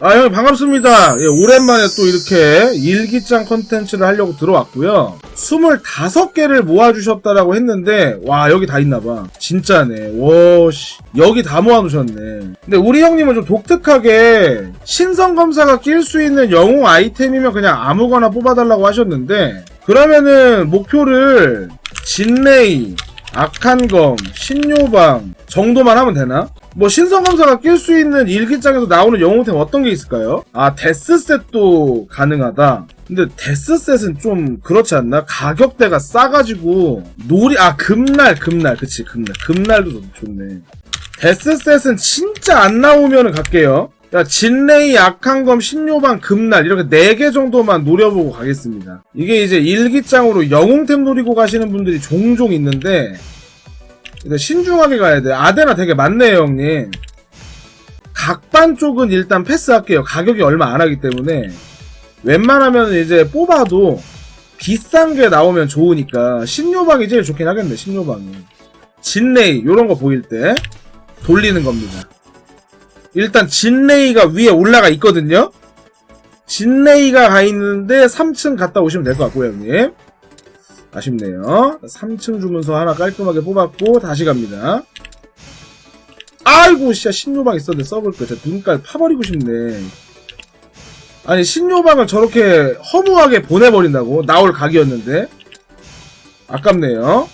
아, 형님, 반갑습니다. 예, 오랜만에 또 이렇게 일기장 컨텐츠를 하려고 들어왔고요. 25개를 모아주셨다라고 했는데, 와, 여기 다 있나봐. 진짜네. 와, 씨. 여기 다 모아놓으셨네. 근데 우리 형님은 좀 독특하게, 신성검사가 낄 수 있는 영웅 아이템이면 그냥 아무거나 뽑아달라고 하셨는데, 그러면은, 목표를, 진레이, 악한검, 신요방 정도만 하면 되나? 뭐 신성검사가 낄 수 있는 일기장에서 나오는 영웅템 어떤 게 있을까요? 아 데스셋도 가능하다. 근데 데스셋은 좀 그렇지 않나? 가격대가 싸가지고 놀이 아 금날 금날 그치 금날 금날도 좋- 좋네. 데스셋은 진짜 안 나오면은 갈게요. 야, 진레이, 악한검, 신요방, 금날 이렇게 4개 정도만 노려보고 가겠습니다. 이게 이제 일기장으로 영웅템 노리고 가시는 분들이 종종 있는데 근데 신중하게 가야 돼. 아데나 되게 많네요, 형님. 각반 쪽은 일단 패스할게요. 가격이 얼마 안 하기 때문에. 웬만하면 이제 뽑아도 비싼 게 나오면 좋으니까 신요방이 제일 좋긴 하겠네, 신요방이. 진레이, 요런 거 보일 때 돌리는 겁니다. 일단 진레이가 위에 올라가 있거든요? 진레이가 가 있는데 3층 갔다 오시면 될 것 같고요, 형님. 아쉽네요. 3층 주문서 하나 깔끔하게 뽑았고 다시 갑니다. 아이고 진짜 신요방 있었는데 써볼 거. 진짜 눈깔 파버리고 싶네. 아니 신요방을 저렇게 허무하게 보내버린다고 나올 각이었는데 아깝네요.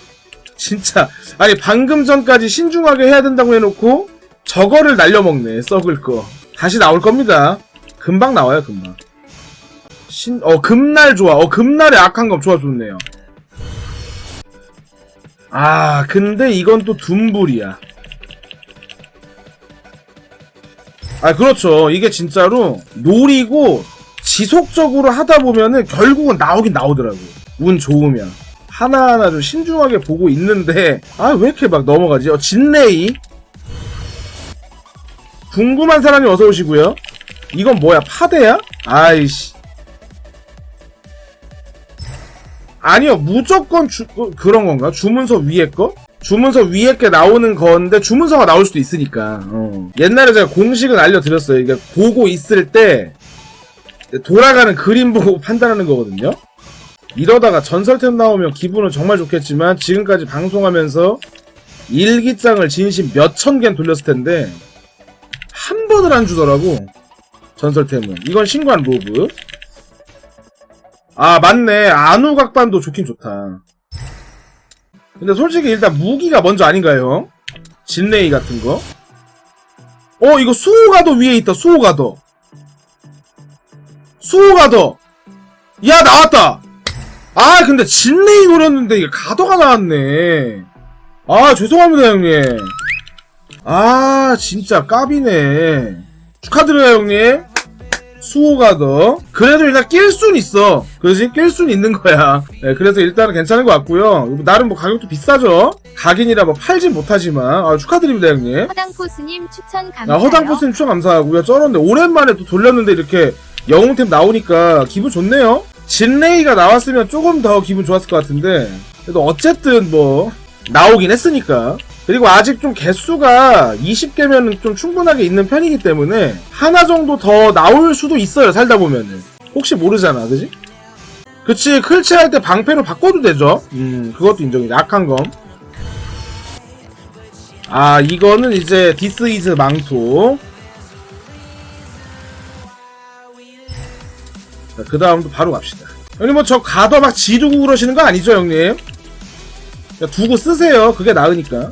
진짜 아니 방금 전까지 신중하게 해야 된다고 해놓고 저거를 날려먹네 썩을 거. 다시 나올 겁니다. 금방 나와요 금방. 신, 어, 금날 좋아. 어, 금날의 악한 검 좋아, 좋네요. 아, 근데 이건 또 둠불이야. 아, 그렇죠. 이게 진짜로 노리고 지속적으로 하다 보면은 결국은 나오긴 나오더라고. 운 좋으면. 하나하나 좀 신중하게 보고 있는데, 아, 왜 이렇게 막 넘어가지? 어, 진레이. 궁금한 사람이 어서 오시고요. 이건 뭐야? 파대야? 아이씨. 아니요, 무조건 주, 어, 그런 건가? 주문서 위에 거? 주문서 위에 게 나오는 건데 주문서가 나올 수도 있으니까. 어. 옛날에 제가 공식은 알려드렸어요. 이게 보고 있을 때 돌아가는 그림 보고 판단하는 거거든요. 이러다가 전설템 나오면 기분은 정말 좋겠지만 지금까지 방송하면서 일기장을 진심 몇천 개는 돌렸을 텐데 한 번을 안 주더라고. 전설템은. 이건 신관 로브. 아 맞네. 안우각반도 좋긴 좋다. 근데 솔직히 일단 무기가 먼저 아닌가요? 진레이 같은 거? 어 이거 수호가도 위에 있다 수호가도. 수호가도! 야 나왔다! 아 근데 진레이 노렸는데 이게 가도가 나왔네. 아 죄송합니다 형님. 아 진짜 까비네. 축하드려요 형님 수호가 더. 그래도 일단 낄 순 있어. 그지 낄 순 있는 거야. 네, 그래서 일단은 괜찮은 것 같고요. 나름 뭐 가격도 비싸죠? 각인이라 뭐 팔진 못하지만. 아, 축하드립니다 형님. 허당포스님 추천 아, 감사해요. 허당포스님 추천 감사하고요. 쩔었는데 오랜만에 또 돌렸는데 이렇게 영웅템 나오니까 기분 좋네요. 진레이가 나왔으면 조금 더 기분 좋았을 것 같은데. 그래도 어쨌든 뭐 나오긴 했으니까 그리고 아직 좀 개수가 20개면 좀 충분하게 있는 편이기 때문에 하나 정도 더 나올 수도 있어요 살다 보면은 혹시 모르잖아 그지? 그치 클치할 때 방패로 바꿔도 되죠 음 그것도 인정이죠 악한 검 아, 이거는 이제 디스 이즈 망토. 자, 그 다음도 바로 갑시다. 형님, 뭐, 저 가더 막 지르고 그러시는 거 아니죠, 형님? 야, 두고 쓰세요. 그게 나으니까.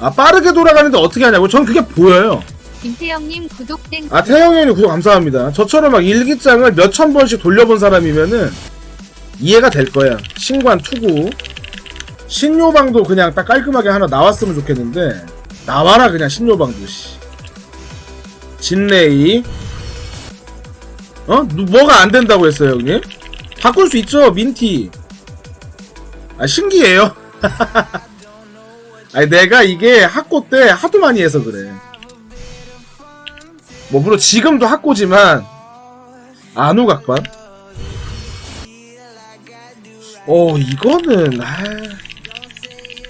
아, 빠르게 돌아가는데 어떻게 하냐고? 전 그게 보여요. 김태영님 구독된 아, 태영이 형님 구독 감사합니다. 저처럼 막 일기장을 몇천 번씩 돌려본 사람이면은 이해가 될 거야. 신관 투구. 신요방도 그냥 딱 깔끔하게 하나 나왔으면 좋겠는데 나와라 그냥 신요방도 씨. 진레이 어? 누- 뭐가 안 된다고 했어요 형님? 바꿀 수 있죠 민티 아 신기해요 아니 내가 이게 학고 때 하도 많이 해서 그래. 뭐 물론 지금도 학고지만 안우 각반 어 이거는 아...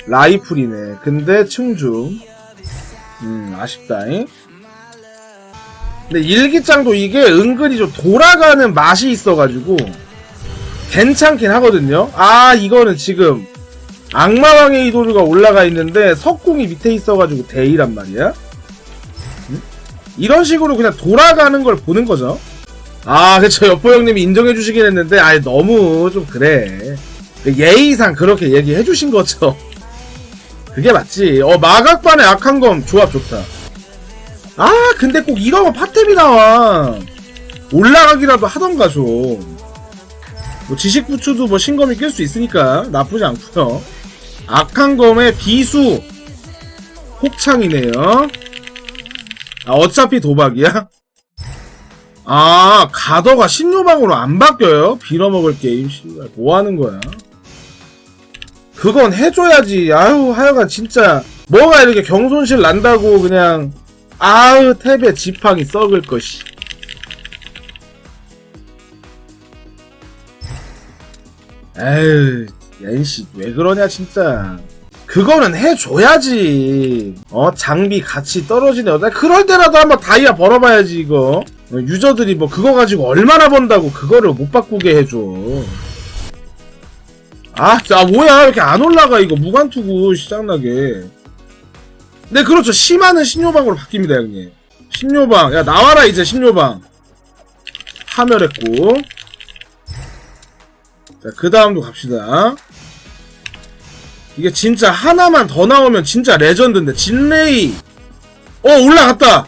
라이플이네. 근데 충중 음 아쉽다잉. 근데 일기장도 이게 은근히 좀 돌아가는 맛이 있어가지고 괜찮긴 하거든요. 아 이거는 지금 악마왕의 이도류가 올라가 있는데 석궁이 밑에 있어가지고 대이란 말이야. 응? 이런 식으로 그냥 돌아가는 걸 보는 거죠. 아 그쵸 여포 형님이 인정해 주시긴 했는데 아 너무 좀 그래. 예의상 그렇게 얘기해 주신 거죠. 그게 맞지. 어 마각반의 악한 검 조합 좋다. 아 근데 꼭 이러면 파템이 나와 올라가기라도 하던가 좀 뭐 지식 부추도 뭐 신검이 낄 수 있으니까 나쁘지 않고요 악한 검의 비수 혹창이네요. 아 어차피 도박이야? 아 가더가 신요방으로 안 바뀌어요? 빌어먹을 게임 씨발. 뭐 하는 거야? 그건 해줘야지. 아유 하여간 진짜 뭐가 이렇게 경손실 난다고 그냥 아으 탭에 지팡이 썩을 것이. 에휴 옌씨 왜 그러냐 진짜. 그거는 해줘야지. 어 장비 같이 떨어지네 어, 그럴 때라도 한번 다이아 벌어봐야지 이거. 어, 유저들이 뭐 그거 가지고 얼마나 번다고 그거를 못 바꾸게 해줘. 아, 자 뭐야. 이렇게 안 올라가 이거. 무관투구 시장나게. 네 그렇죠. 심하는 신요방으로 바뀝니다 형님. 신요방. 야 나와라 이제 신요방. 파멸했고. 자 그 다음도 갑시다 이게 진짜 하나만 더 나오면 진짜 레전드인데 진레이. 어 올라갔다.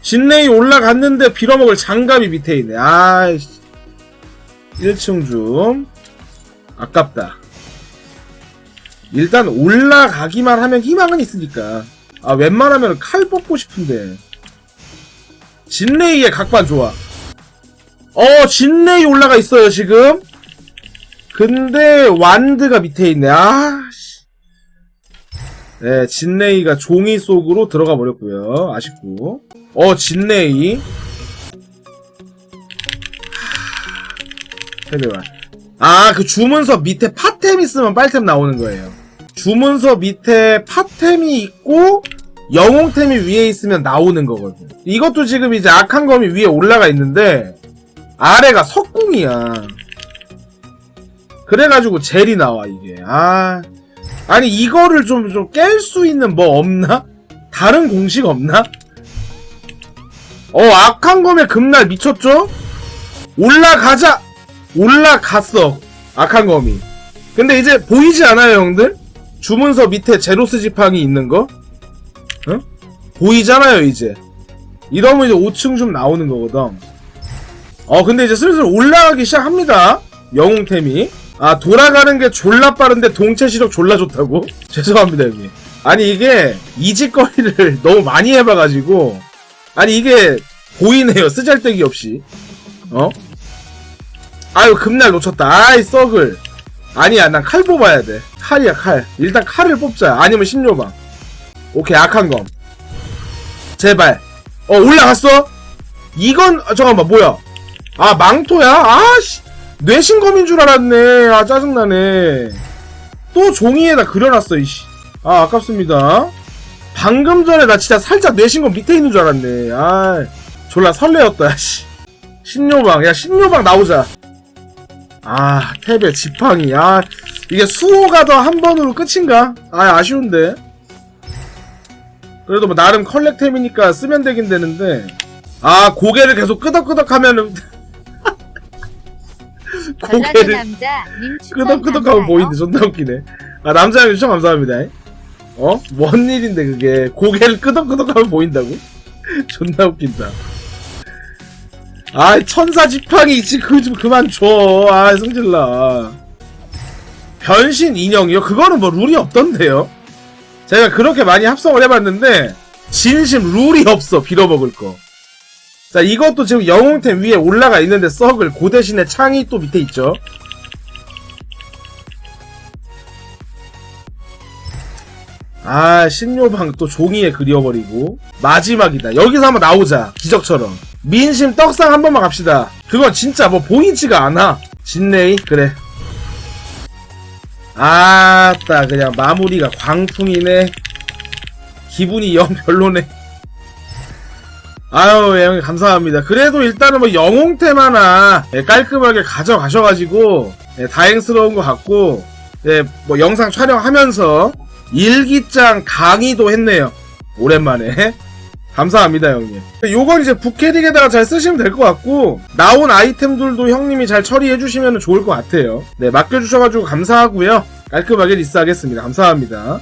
진레이 올라갔는데 빌어먹을 장갑이 밑에 있네. 아이씨. 1층 좀 아깝다. 일단 올라가기만 하면 희망은 있으니까. 아 웬만하면 칼 뽑고 싶은데. 진레이의 각반 좋아. 어 진레이 올라가 있어요 지금. 근데 완드가 밑에 있네. 아씨 네 진레이가 종이 속으로 들어가 버렸고요 아쉽고 어 진레이 헤드와 아그 주문서 밑에 파템 있으면 빨템 나오는 거예요 주문서 밑에 파템이 있고 영웅템이 위에 있으면 나오는 거거든. 이것도 지금 이제 악한 검이 위에 올라가 있는데 아래가 석궁이야. 그래가지고 젤이 나와 이게. 아 아니 이거를 좀 좀 깰 수 있는 뭐 없나? 다른 공식 없나? 어 악한 검의 금날 미쳤죠? 올라가자. 올라갔어 악한 검이. 근데 이제 보이지 않아요 형들? 주문서 밑에 제로스 지팡이 있는 거? 응? 보이잖아요, 이제. 이러면 이제 5층 좀 나오는 거거든. 어, 근데 이제 슬슬 올라가기 시작합니다. 영웅템이. 아, 돌아가는 게 졸라 빠른데 동체 시력 졸라 좋다고? 죄송합니다, 여기. 아니, 이게 이직거리를 너무 많이 해봐가지고. 아니, 이게 보이네요. 쓰잘데기 없이. 어? 아유, 금날 놓쳤다. 아이, 썩을. 아니야, 난 칼 뽑아야 돼. 칼이야, 칼. 일단 칼을 뽑자. 아니면 신료방. 오케이, 악한 검. 제발. 어, 올라갔어? 이건, 아, 잠깐만, 뭐야. 아, 망토야? 아씨. 뇌신검인 줄 알았네. 아, 짜증나네. 또 종이에다 그려놨어, 이씨. 아, 아깝습니다. 방금 전에 나 진짜 살짝 뇌신검 밑에 있는 줄 알았네. 아, 졸라 설레었다, 씨. 신료방. 야, 신료방 나오자. 아, 탭에 지팡이. 아, 이게 수호가 더 한 번으로 끝인가? 아, 아쉬운데. 그래도 뭐 나름 컬렉템이니까 쓰면 되긴 되는데. 아, 고개를 계속 끄덕끄덕 하면은. 고개를 추천 끄덕끄덕하면 감사해요. 보이는데 존나 웃기네. 아, 남자님 추천 감사합니다. 어? 뭔 일인데 그게. 고개를 끄덕끄덕하면 보인다고? 존나 웃긴다. 아, 천사 지팡이 지금 그거 좀 그만 줘. 아, 성질나. 변신 인형이요? 그거는 뭐 룰이 없던데요? 제가 그렇게 많이 합성을 해봤는데 진심 룰이 없어 빌어먹을 거. 자 이것도 지금 영웅템 위에 올라가 있는데 썩을 그 대신에 창이 또 밑에 있죠. 아 신료방 또 종이에 그려버리고. 마지막이다. 여기서 한번 나오자. 기적처럼. 민심 떡상 한 번만 갑시다. 그건 진짜 뭐 보이지가 않아. 진레이? 그래. 아따 그냥 마무리가 광풍이네. 기분이 영 별로네 아유, 예, 감사합니다. 그래도 일단은 뭐 영웅템 하나 예, 깔끔하게 가져가셔가지고, 예, 다행스러운 것 같고, 예, 뭐 영상 촬영하면서 일기장 강의도 했네요. 오랜만에. 감사합니다, 형님. 요건 이제 부캐릭에다가 잘 쓰시면 될 것 같고, 나온 아이템들도 형님이 잘 처리해 주시면 좋을 것 같아요. 네, 맡겨주셔가지고 감사하고요. 깔끔하게 리스하겠습니다. 감사합니다.